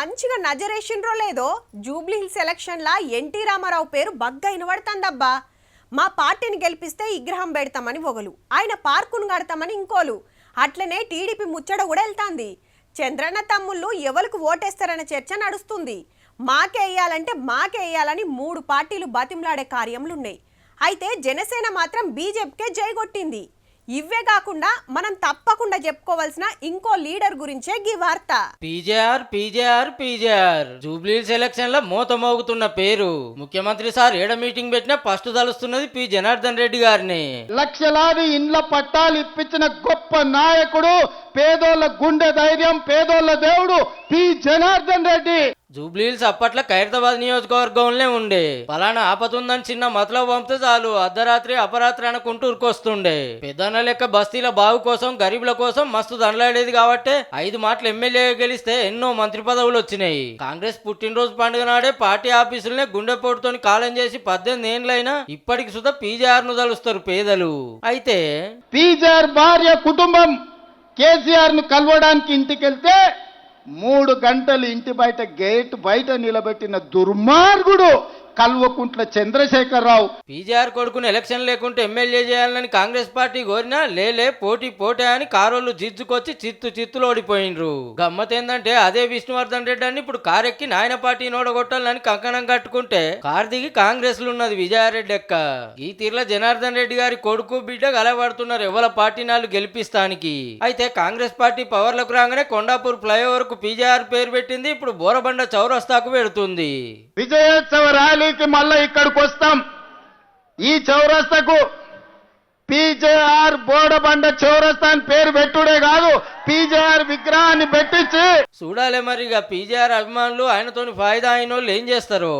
మంచిగా నజరేషన్రో లేదో జూబ్లీ హిల్స్ ఎలక్షన్లా ఎన్టీ రామారావు పేరు బగ్గా వినబడుతుందబ్బా మా పార్టీని గెలిపిస్తే విగ్రహం పెడతామని ఒకలు ఆయన పార్కును కడతామని ఇంకోలు. అట్లనే టీడీపీ ముచ్చట కూడా వెళ్తాంది. చంద్రన్న తమ్ముళ్ళు ఎవరికి ఓటేస్తారనే చర్చ నడుస్తుంది. మాకే వేయాలంటే మాకే వేయాలని మూడు పార్టీలు బతిమలాడే కార్యములున్నాయి. అయితే జనసేన మాత్రం బీజేపీకే జై కొట్టింది ఇవే కాకుండా మనం తప్పకుండా చెప్పుకోవాల్సిన ఇంకో లీడర్ గురించే గీ వార్త. PJR PJR PJR. జూబ్లీ సెలక్షన్లో మూత మోగుతున్న పేరు. ముఖ్యమంత్రి సార్ ఏడ మీటింగ్ పెట్టినా ఫస్ట్ తలుస్తున్నది పి. జనార్దన్ రెడ్డి గారిని. లక్షలాది ఇండ్ల పట్టాలు ఇప్పించిన గొప్ప నాయకుడు పేదోళ్ళ గుండె ధైర్యం పేదోళ్ళ దేవుడు పి. జనార్దన్ రెడ్డి. జూబ్లీహిల్స్ అప్పట్లో ఖైరతాబాద్ నియోజకవర్గంలో ఉండే. పలానా ఆపతుందని చిన్న మతలో పంపితే చాలు అర్ధరాత్రి అపరాత్రి అనుకుంటూ ఉరికొస్తుండే పెద్దన్న లెక్క బస్తీల బావు కోసం గరీబుల కోసం మస్తు దండలాడేది కాబట్టి ఐదు మాటలు ఎమ్మెల్యే గెలిస్తే ఎన్నో మంత్రి పదవులు వచ్చినాయి. కాంగ్రెస్ పుట్టినరోజు పండుగ నాడే పార్టీ ఆఫీసులనే గుండెపోటుతోని కాలం చేసి పద్దెనిమిది ఏండ్లైనా ఇప్పటికి సుధా పీజేఆర్ను తలుస్తారు పేదలు. అయితే పీజీఆర్ భార్య కుటుంబం కేసీఆర్ను కలవడానికి ఇంటికి వెళ్తే మూడు గంటలు ఇంటి బయట గేట్ బయట నిలబెట్టిన దుర్మార్గుడు కల్వకుంట్ల చంద్రశేఖరరావు. పీజీఆర్ కొడుకుని ఎలక్షన్ లేకుంటే ఎమ్మెల్యే చేయాలని కాంగ్రెస్ పార్టీ కోరినా లేలే పోటీ పోటే అని కారోళ్ళు జిజ్జుకొచ్చి చిత్తు చిత్తులు ఓడిపోయిండ్రు. గమ్మత్ ఏందంటే అదే విష్ణువర్ధన్ రెడ్డి అని ఇప్పుడు కారెక్కి నాయన పార్టీ నోడగొట్టాలని కంకణం కట్టుకుంటే కార్ దిగి కాంగ్రెస్లో ఉన్నది విజయారెడ్డి ఎక్క ఈ తీర్ల జనార్దన్ రెడ్డి గారి కొడుకు బిడ్డ గలబడుతున్నారు ఎవల పార్టీ నాళ్ళు గెలిపిస్తానికి. అయితే కాంగ్రెస్ పార్టీ పవర్లకు రాగానే కొండాపూర్ ఫ్లైఓవర్కు పీజీఆర్ పేరు పెట్టింది ఇప్పుడు బోరబండ చౌరస్తాకు పెడుతుంది. విజయోత్సవ ర్యాలీకి మళ్ళీ ఇక్కడికి వస్తాం. ఈ చౌరస్తకు పీజేఆర్ బోడబండ చౌరస్తా అని పేరు పెట్టుడే కాదు పీజేఆర్ విగ్రహాన్ని పెట్టించి చూడాలి మరి ఇక పీజేఆర్ అభిమానులు ఆయనతోని ఫాయిదా అయిన వాళ్ళు ఏం చేస్తారు?